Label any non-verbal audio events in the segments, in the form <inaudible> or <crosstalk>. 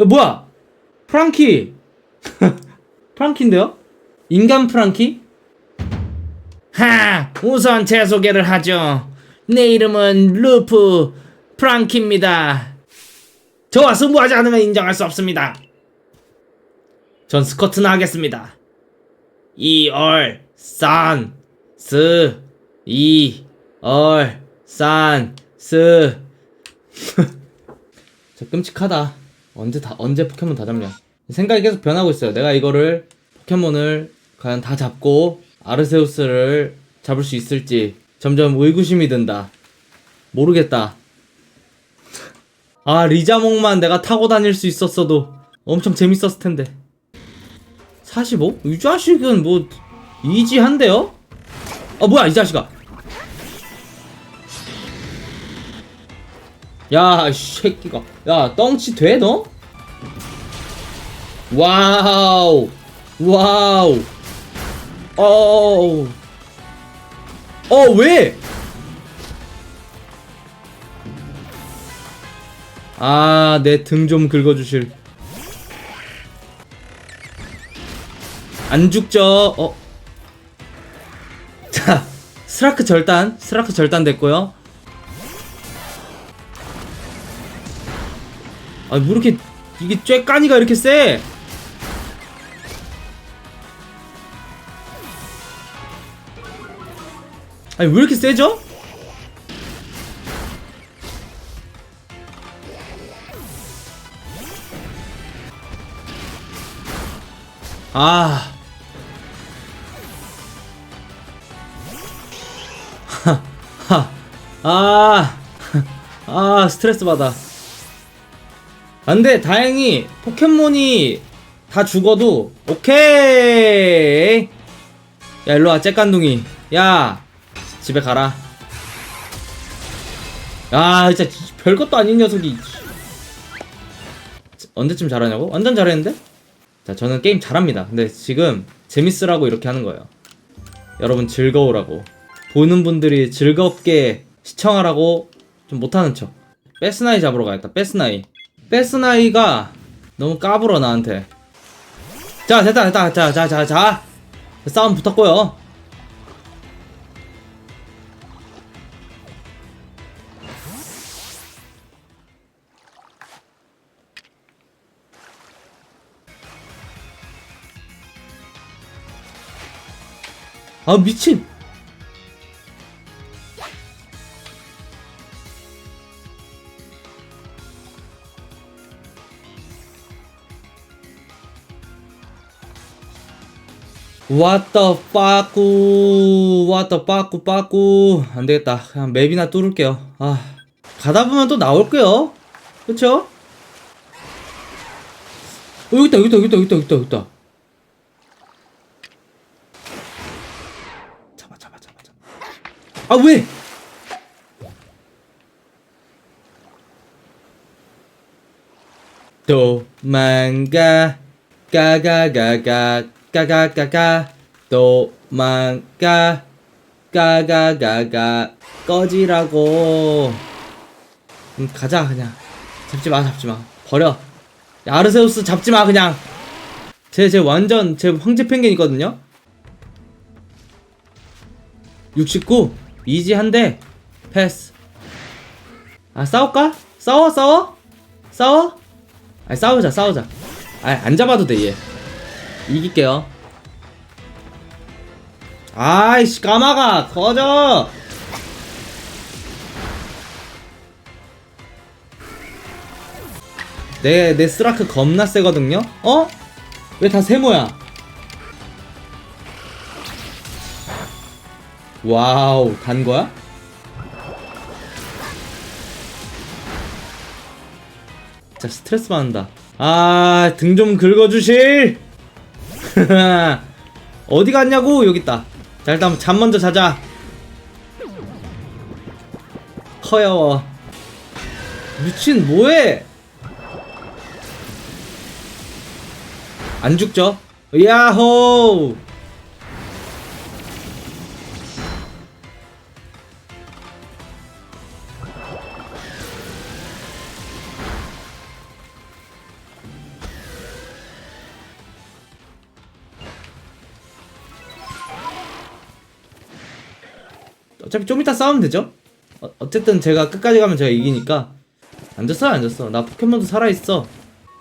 야, 뭐야? 프랑키. <laughs> 프랑키인데요? 인간 프랑키? 하, 우선 제 소개를 하죠. 내 이름은 루프 프랑키입니다. 저와 승부하지 않으면 인정할 수 없습니다. 전 스커트나 하겠습니다. 2월 산, 스, 2월 산, 스. <laughs> 진짜 끔찍하다. 언제 다 언제 포켓몬 다 잡냐? 생각이 계속 변하고 있어요. 내가 이거를 포켓몬을 과연 다 잡고 아르세우스를 잡을 수 있을지 점점 의구심이 든다. 모르겠다. 아 리자몽만 내가 타고 다닐 수 있었어도 엄청 재밌었을 텐데. 45? 이 자식은 뭐 이지한데요? 아 뭐야 이 자식아. 야, 이 새끼가. 야, 덩치 돼, 너? 와우. 와우. 어우. 어, 왜? 아, 내 등 좀 긁어주실. 안 죽죠? 어. 자, 스라크 절단. 스라크 절단 됐고요. 아니 뭐 이렇게 이게 쬐까니가 이렇게 세? 아니 왜 이렇게 세죠? 아. <laughs> 아, <laughs> 아, 스트레스 받아. 안돼 다행히 포켓몬이 다 죽어도 오케이. 야 일로와 째깐둥이. 야 집에 가라. 야 진짜 별것도 아닌 녀석이. 언제쯤 잘하냐고? 완전 잘했는데? 자 저는 게임 잘합니다. 근데 지금 재밌으라고 이렇게 하는 거예요. 여러분 즐거우라고. 보는 분들이 즐겁게 시청하라고 좀 못하는 척. 베스나이 잡으러 가야겠다. 베스나이 베스나이가 너무 까불어 나한테. 자 됐다 됐다 자자자자. 싸움 붙었고요. 아 미친 What the fuck What the fuck fuck 안되겠다. 그냥 맵이나 뚫을게요. 아 가다 보면 또 나올게요. 그쵸? 어 여기 있다 여기 있다 여기 있다. 잡아 잡아 잡아 잡아. 아 왜? 도망가. 가가가가 가가가가 도망가 가가가가. 꺼지라고. 음, 가자 그냥. 잡지 마 잡지 마. 버려. 야, 아르세우스 잡지 마 그냥. 제제 완전 제 황제 펭귄 있거든요? 69 이지 한대 패스. 아 싸울까? 싸워 싸워? 싸워? 아 싸우자 싸우자. 아안 잡아도 돼얘 이길게요. 아이씨 까마가 터져. 내, 내 스라크 겁나 세거든요? 어? 왜 다 세모야? 와우, 단 거야? 진짜 스트레스 받는다. 아, 등 좀 긁어주실! <laughs> 어디 갔냐고 여기 있다. 자 일단 잠 먼저 자자. 커요. 미친 뭐해? 안 죽죠? 야호! 어차피 좀 이따 싸우면 되죠? 어, 어쨌든 제가 끝까지 가면 제가 이기니까. 안 졌어 안 졌어. 나 포켓몬도 살아있어.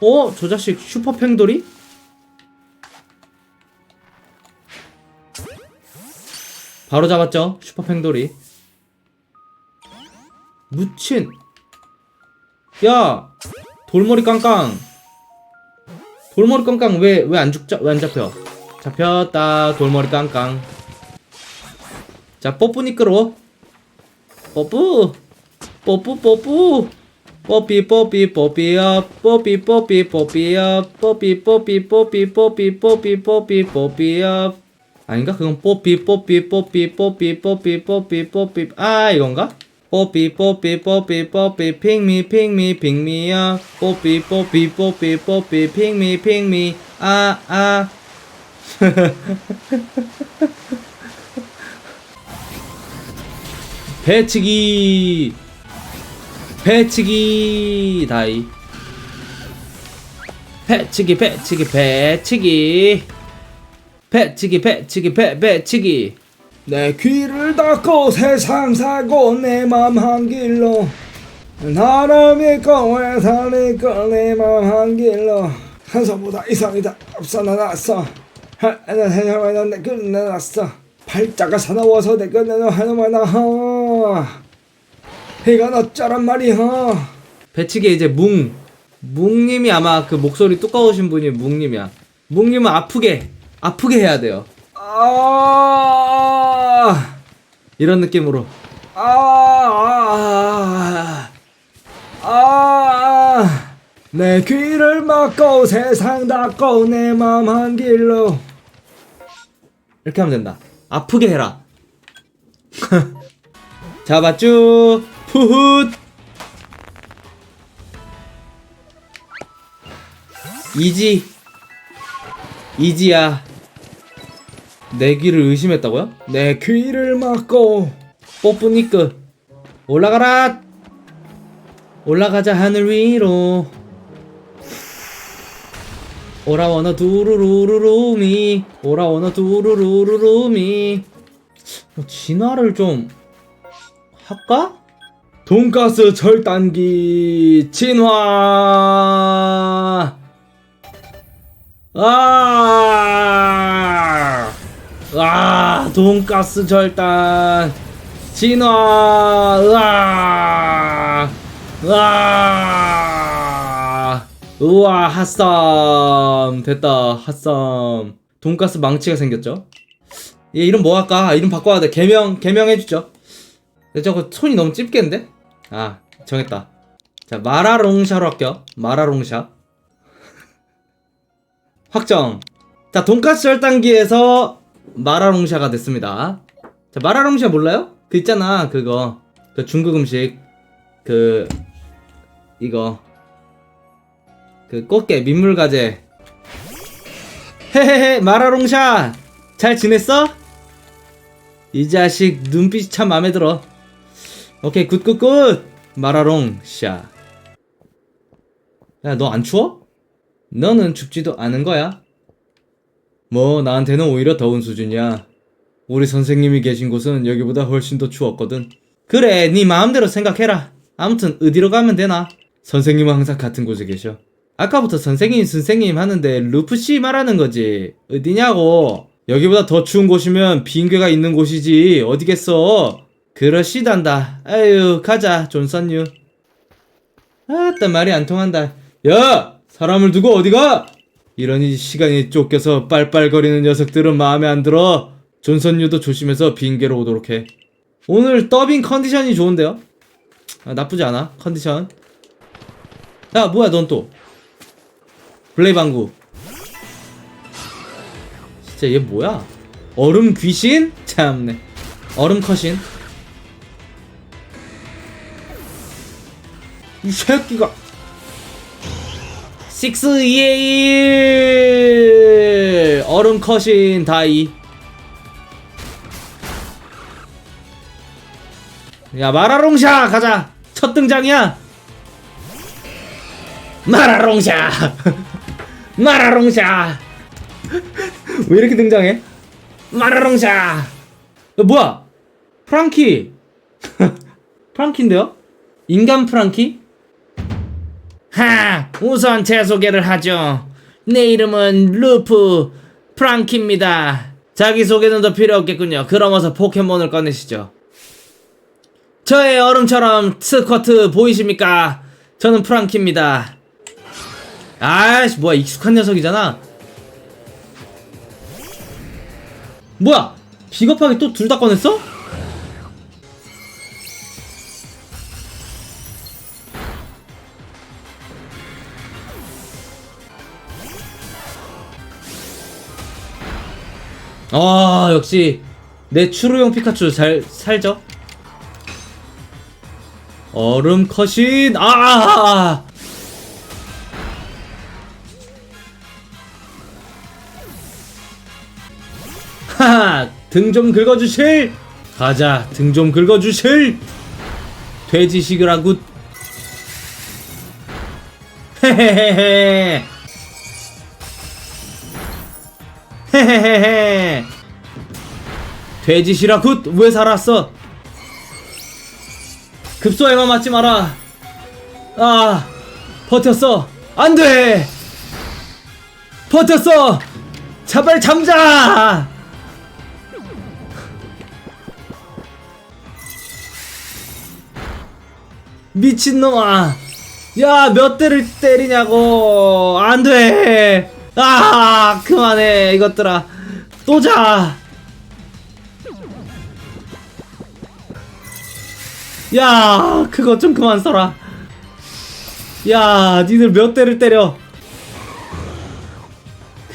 어? 저 자식 슈퍼 팽돌이? 바로 잡았죠? 슈퍼 팽돌이. 무친. 야! 돌머리 깡깡. 돌머리 깡깡 왜 왜 안 죽자 왜 안 잡혀? 잡혔다 돌머리 깡깡 자 뽀뿌 니끄러 뽀뿌 뽀뿌 뽀뿌 뽀삐 뽀삐 뽀삐야 뽀삐 뽀삐 뽀삐야 뽀삐 뽀삐 뽀삐 뽀삐 뽀삐 뽀삐 뽀삐야 아닌가 그건 뽀삐 뽀삐 뽀삐 뽀삐 뽀삐 뽀삐 뽀삐 아 이건가 뽀삐 뽀삐 뽀삐 뽀삐 핑미 핑미 핑미야 뽀삐 뽀삐 뽀삐 뽀삐 핑미 핑미 아아 배치기. 배치기 다이. 배치기 배치기 배치기. 배치기 배치기 배 배치기. 내 귀를 닫고 세상 사고 내 맘 한 길로. 나를 믿고 왜 살릴까 내맘 한 길로. 한서보다 이상이다 없어 나났어. 하나 해녀만 내 끝내놨어. 팔자가 사나워서 내 끝내놓 하나만 나 이건 어쩌란 말이야 배치기 이제 뭉. 뭉님이 아마 그 목소리 두꺼우신 분이 뭉님이야. 뭉님은 아프게 아프게 해야 돼요. 아. 이런 느낌으로. 아, 아, 아, 아, 내 귀를 막고 세상 닫고 내 맘 한 길로. 이렇게 하면 된다. 아프게 해라 <laughs> 잡았쥬? 푸훗. 이지. 이지야. 내 귀를 의심했다고요? 내 귀를 막고 뽀뿌니크 올라가라. 올라가자 하늘 위로. 오라워너 두루루루루미. 오라워너 두루루루루미. 뭐 진화를 좀 할까? 돈가스 절단기 진화 아, 아, 돈가스 절단, 진화, 으아, 으아, 우와, 핫썸, 됐다, 핫썸. 돈가스 망치가 생겼죠? 얘 이름 뭐 할까? 아, 이름 바꿔야 돼. 개명, 개명 해주죠. 근데 저거 손이 너무 찝겠는데? 아, 정했다. 자, 마라롱샤로 할게요. 마라롱샤. <laughs> 확정. 자, 돈까스 절단기에서 마라롱샤가 됐습니다. 자, 마라롱샤 몰라요? 그 있잖아, 그거. 그 중국 음식. 그, 이거. 그 꽃게, 민물가재. 헤헤헤, 마라롱샤! 잘 지냈어? 이 자식 눈빛이 참 마음에 들어. 오케이, 굿굿굿! 마라롱 샤. 야, 너 안 추워? 너는 춥지도 않은 거야. 뭐 나한테는 오히려 더운 수준이야. 우리 선생님이 계신 곳은 여기보다 훨씬 더 추웠거든. 그래, 네 마음대로 생각해라. 아무튼 어디로 가면 되나? 선생님은 항상 같은 곳에 계셔. 아까부터 선생님 선생님 하는데 루프 씨 말하는 거지. 어디냐고. 여기보다 더 추운 곳이면 빙괴가 있는 곳이지. 어디겠어? 그러시단다. 아유, 가자, 존선유. 아따 말이 안 통한다. 야! 사람을 두고 어디가? 이러니 시간이 쫓겨서 빨빨거리는 녀석들은 마음에 안 들어. 존선유도 조심해서 빙계로 오도록 해. 오늘 더빙 컨디션이 좋은데요? 아, 나쁘지 않아 컨디션. 야 뭐야 넌 또? 블레이 방구. 진짜 얘 뭐야? 얼음 귀신? 참네. 얼음 컷신. 이 새끼가. 식스 이에일. 얼음 컷인 다이. 야 마라롱샤 가자. 첫 등장이야. 마라롱샤. <laughs> 마라롱샤. <laughs> 왜 이렇게 등장해? 마라롱샤. 야 뭐야? 프랑키. <laughs> 프랑키인데요? 인간 프랑키? 하, 우선 제 소개를 하죠. 내 이름은 루프 프랑키입니다. 자기 소개는 더 필요 없겠군요. 그럼 어서 포켓몬을 꺼내시죠. 저의 얼음처럼 스쿼트 보이십니까? 저는 프랑키입니다. 아이씨 뭐야 익숙한 녀석이잖아 뭐야 비겁하게 또 둘 다 꺼냈어? 아 역시 내 추루용 피카츄 잘 살죠? 얼음 컷인 아! 하하 등 좀 긁어주실? 가자 등 좀 긁어주실? 돼지 시그라굿 헤헤헤헤 헤헤헤헤. 돼지 시라 굿 왜 살았어? 급소에만 맞지 마라. 아 버텼어. 안돼. 버텼어. 제발 잠자. 미친놈아. 야 몇 대를 때리냐고. 안돼 아 그만해 이것들아. 또 자. 야 그거 좀 그만 써라. 야 니들 몇 대를 때려?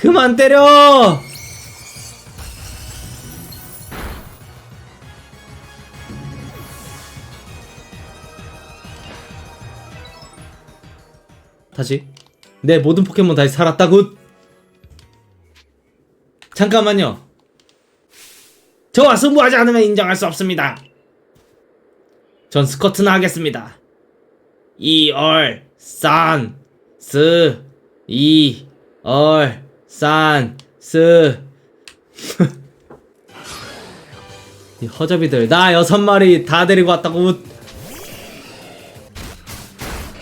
그만 때려! 다시. 내 모든 포켓몬 다시 살았다 굿 잠깐만요. 저와 승부하지 않으면 인정할 수 없습니다. 전 스커트나 하겠습니다. 2월 산, 스, 2월 산, 스. <laughs> 이 허접이들 나 여섯 마리 다 데리고 왔다고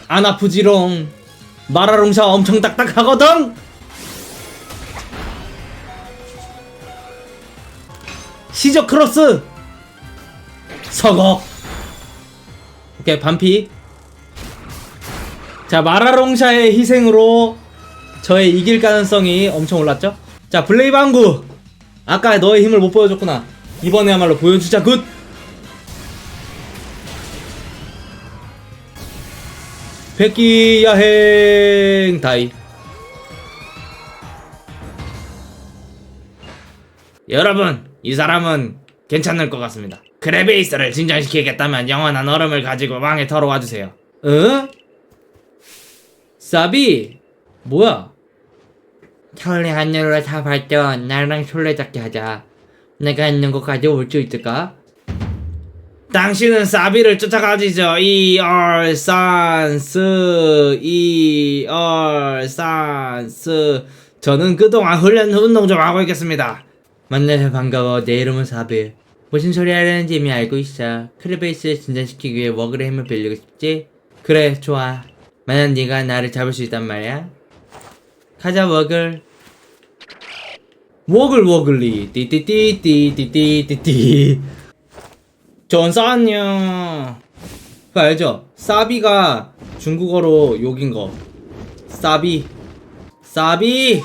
안 아프지롱. 마라롱샤 엄청 딱딱하거든 시저 크로스. 서거. 오케이 반피. 자 마라롱샤의 희생으로 저의 이길 가능성이 엄청 올랐죠? 자 블레이방구. 아까 너의 힘을 못 보여줬구나. 이번에야말로 보여주자 굿! 백기 야행 다이. 여러분, 이 사람은 괜찮을 것 같습니다. 크레베이스를 진정시키겠다면 영원한 얼음을 가지고 왕의 터로 와주세요. 응? 사비 뭐야 천리 하늘로 다 발전 나랑 술래잡기 하자. 내가 있는 곳까지 올 수 있을까? 당신은 사비를 쫓아가지죠. 이얼산스 이얼산스 저는 그동안 훈련 운동 좀 하고 있겠습니다. 만나서 반가워. 내 이름은 사비. 무슨 소리 하려는지 이미 알고 있어. 크레베이스를 진전시키기 위해 워그의 힘을 빌리고 싶지? 그래, 좋아. 만약 네가 나를 잡을 수 있단 말이야. 가자, 워글. 워글 워글리 띠띠띠띠띠띠띠띠 전사 안녕 그거 알죠? 사비가 중국어로 욕인 거 사비 사비